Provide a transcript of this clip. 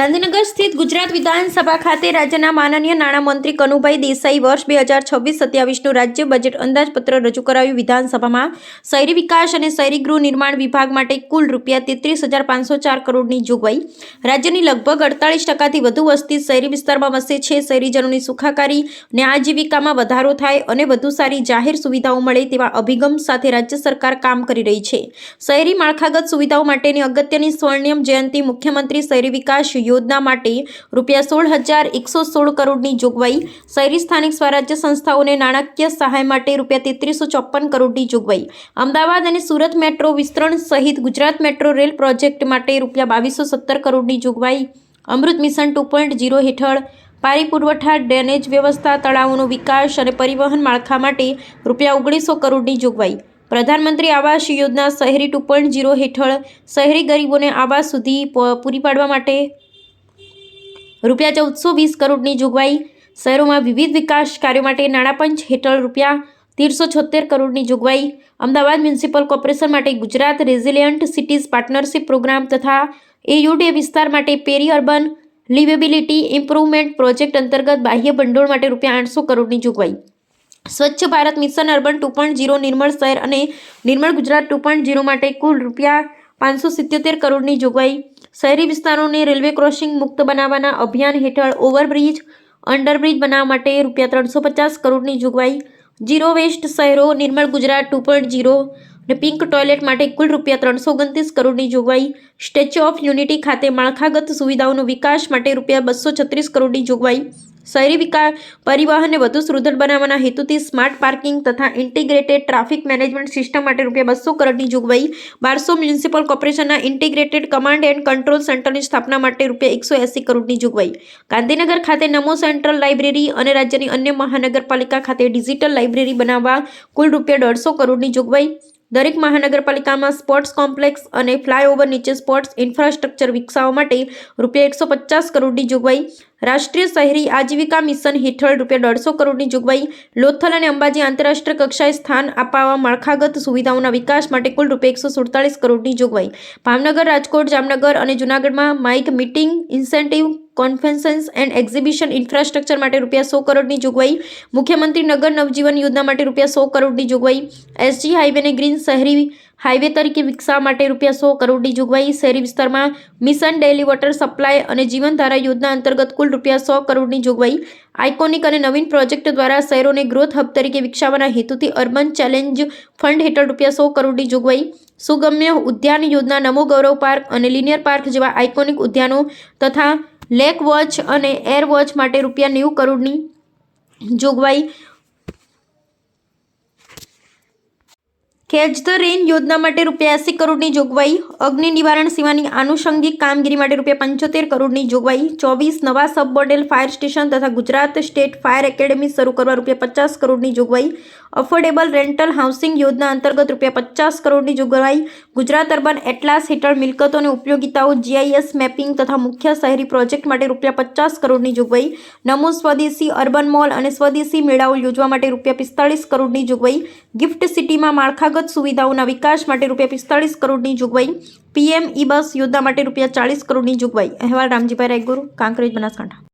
ગાંધીનગર સ્થિત ગુજરાત વિધાનસભા ખાતે રાજ્યના માનનીય નાણામંત્રી કનુભાઈ દેસાઈ વર્ષ બે હજાર છવ્વીસ સત્યાવીસનું રાજ્ય બજેટ અંદાજપત્ર રજૂ કરાયું વિધાનસભામાં શહેરી વિકાસ અને શહેરી ગૃહ નિર્માણ વિભાગ માટે કુલ રૂપિયા તેત્રીસ હજાર પાંચસો ચાર કરોડની જોગવાઈ. રાજ્યની લગભગ અડતાલીસ ટકાથી વધુ વસ્તી શહેરી વિસ્તારમાં વસે છે. શહેરીજનોની સુખાકારી અને આજીવિકામાં વધારો થાય અને વધુ સારી જાહેર સુવિધાઓ મળે તેવા અભિગમ સાથે રાજ્ય સરકાર કામ કરી રહી છે. શહેરી માળખાગત સુવિધાઓ માટેની અગત્યની સ્વર્ણિમ જયંતિ મુખ્યમંત્રી શહેરી વિકાસ યોજના માટે રૂપિયા સોળ હજાર એકસો સોળ કરોડની જોગવાઈ. શહેરી સ્થાનિક સ્વરાજ્ય સંસ્થાઓને નાણાકીય સહાય માટે રૂપિયા તેત્રીસો ચોપન કરોડની જોગવાઈ. અમદાવાદ અને સુરત મેટ્રો વિસ્તરણ સહિત ગુજરાત મેટ્રો રેલ પ્રોજેક્ટ માટે રૂપિયા બાવીસો સત્તર કરોડની જોગવાઈ. Amrut mission two point zero હેઠળ પાણી પુરવઠા, ડ્રેનેજ વ્યવસ્થા, તળાવોનો વિકાસ અને પરિવહન માળખા માટે રૂપિયા ઓગણીસો કરોડની જોગવાઈ. પ્રધાનમંત્રી આવાસ યોજના શહેરી ટુ પોઈન્ટ જીરો હેઠળ શહેરી ગરીબોને આવાસ સુધી પૂરી પાડવા માટે રૂપિયા ચૌદસો વીસ કરોડની જોગવાઈ. શહેરોમાં વિવિધ વિકાસ કાર્યો માટે નાણાપંચ હેઠળ રૂપિયા તેરસો છોતેર કરોડની જોગવાઈ. અમદાવાદ મ્યુનિસિપલ કોર્પોરેશન માટે Gujarat resilient cities partnership programme તથા એયુડે વિસ્તાર માટે પેરી અર્બન લિવેબિલિટી ઇમ્પ્રુવમેન્ટ પ્રોજેક્ટ અંતર્ગત બાહ્ય ભંડોળ માટે રૂપિયા આઠસો કરોડની જોગવાઈ. Swachh Bharat mission urban two point zero નિર્મળ શહેર અને Nirmal Gujarat two point zero માટે કુલ રૂપિયા પાંચસો સિત્યોતેર કરોડની જોગવાઈ. શહેરી વિસ્તારોને રેલવે ક્રોસિંગ મુક્ત બનાવવાના અભિયાન હેઠળ ઓવરબ્રિજ, અંડરબ્રિજ બનાવવા માટે રૂપિયા ત્રણસો પચાસ કરોડની જોગવાઈ. જીરો વેસ્ટ શહેરો, Nirmal Gujarat two point zero અને પિંક ટોયલેટ માટે કુલ રૂપિયા ત્રણસો ઓગણત્રીસ કરોડની જોગવાઈ. સ્ટેચ્યુ ઓફ યુનિટી ખાતે માળખાગત સુવિધાઓનો વિકાસ માટે રૂપિયા બસો છત્રીસ કરોડની જોગવાઈ. શહેરી વિકાસ પરિવહનને વધુ સુદૃઢ બનાવવાના હેતુથી સ્માર્ટ પાર્કિંગ તથા ઇન્ટિગ્રેટેડ ટ્રાફિક મેનેજમેન્ટ સિસ્ટમ માટે રૂપિયા બસો કરોડની જોગવાઈ. બારસો મ્યુનિસિપલ કોર્પોરેશનના ઇન્ટિગ્રેટેડ કમાન્ડ એન્ડ કંટ્રોલ સેન્ટરની સ્થાપના માટે રૂપિયા એકસો એંસી કરોડની જોગવાઈ. ગાંધીનગર ખાતે નમો સેન્ટ્રલ લાઇબ્રેરી અને રાજ્યની અન્ય મહાનગરપાલિકા ખાતે ડિજિટલ લાઇબ્રેરી બનાવવા કુલ રૂપિયા દોઢસો કરોડની જોગવાઈ. દરેક મહાનગરપાલિકામાં સ્પોર્ટ્સ કોમ્પ્લેક્સ અને ફ્લાયઓવર નીચે સ્પોર્ટ્સ ઇન્ફ્રાસ્ટ્રક્ચર વિકસાવવા માટે રૂપિયા એકસો પચાસ કરોડની જોગવાઈ. રાષ્ટ્રીય શહેરી આજીવિકા મિશન હેઠળ રૂપિયા દોઢસો કરોડની જોગવાઈ. લોથલ અને અંબાજી આંતરરાષ્ટ્રીય કક્ષાએ સ્થાન અપાવવા માળખાગત સુવિધાઓના વિકાસ માટે કુલ રૂપિયા એકસો સુડતાલીસ કરોડની જોગવાઈ. ભાવનગર, રાજકોટ, જામનગર અને જૂનાગઢમાં MICE meeting, incentive conference and exhibition infrastructure માટે રૂપિયા સો કરોડની જોગવાઈ. મુખ્યમંત્રી નગર નવજીવન યોજના માટે રૂપિયા સો કરોડની જોગવાઈ. એસજી હાઈવેને ગ્રીન શહેરી હાઈવે તરીકે વિકસાવવા માટે રૂપિયા સો કરોડની જોગવાઈ. શહેરી વિસ્તારમાં મિશન ડેલી વોટર સપ્લાય અને જીવનધારા યોજના અંતર્ગત કુલ રૂપિયા સો કરોડની જોગવાઈ. આઇકોનિક અને નવીન પ્રોજેક્ટ દ્વારા શહેરોને ગ્રોથ હબ તરીકે વિકસાવવાના હેતુથી અર્બન ચેલેન્જ ફંડ હેઠળ રૂપિયા સો કરોડની જોગવાઈ. સુગમ્ય ઉદ્યાન યોજના નમો ગૌરવ પાર્ક અને લિનિયર પાર્ક જેવા આઇકોનિક ઉદ્યાનો તથા લેક વોચ અને એર વોચ માટે રૂપિયા નેવું કરોડની જોગવાઈ કેચ ધ રેન યોજના માટે રૂપિયા એંસી કરોડની જોગવાઈ, અગ્નિ નિવારણ સેવાની આનુષંગિક કામગીરી માટે રૂપિયા પંચોતેર કરોડની જોગવાઈ, ચોવીસ નવા સબ મોડેલ ફાયર સ્ટેશન તથા ગુજરાત સ્ટેટ ફાયર એકેડેમી શરૂ કરવા રૂપિયા પચાસ કરોડની જોગવાઈ, અફોર્ડેબલ રેન્ટલ હાઉસિંગ યોજના અંતર્ગત રૂપિયા પચાસ કરોડની જોગવાઈ, ગુજરાત અર્બન એટલાસ હેઠળ મિલકતો અને ઉપયોગિતાઓ, જીઆઈએસ મેપિંગ તથા મુખ્ય શહેરી પ્રોજેક્ટ માટે રૂપિયા પચાસ કરોડની જોગવાઈ, નમો સ્વદેશી અર્બન મોલ અને સ્વદેશી મેળાઓ યોજવા માટે રૂપિયા પિસ્તાળીસ કરોડની જોગવાઈ, ગિફ્ટ સિટીમાં માળખાગત સુવિધાઓના વિકાસ માટે રૂપિયા પિસ્તાળીસ કરોડની જોગવાઈ. પીએમ ઈ બસ યોજના માટે રૂપિયા ચાળીસ કરોડની જોગવાઈ. અહેવાલ રામજીભાઈ રાયગુરુ, કાંકરેજ, બનાસકાંઠા.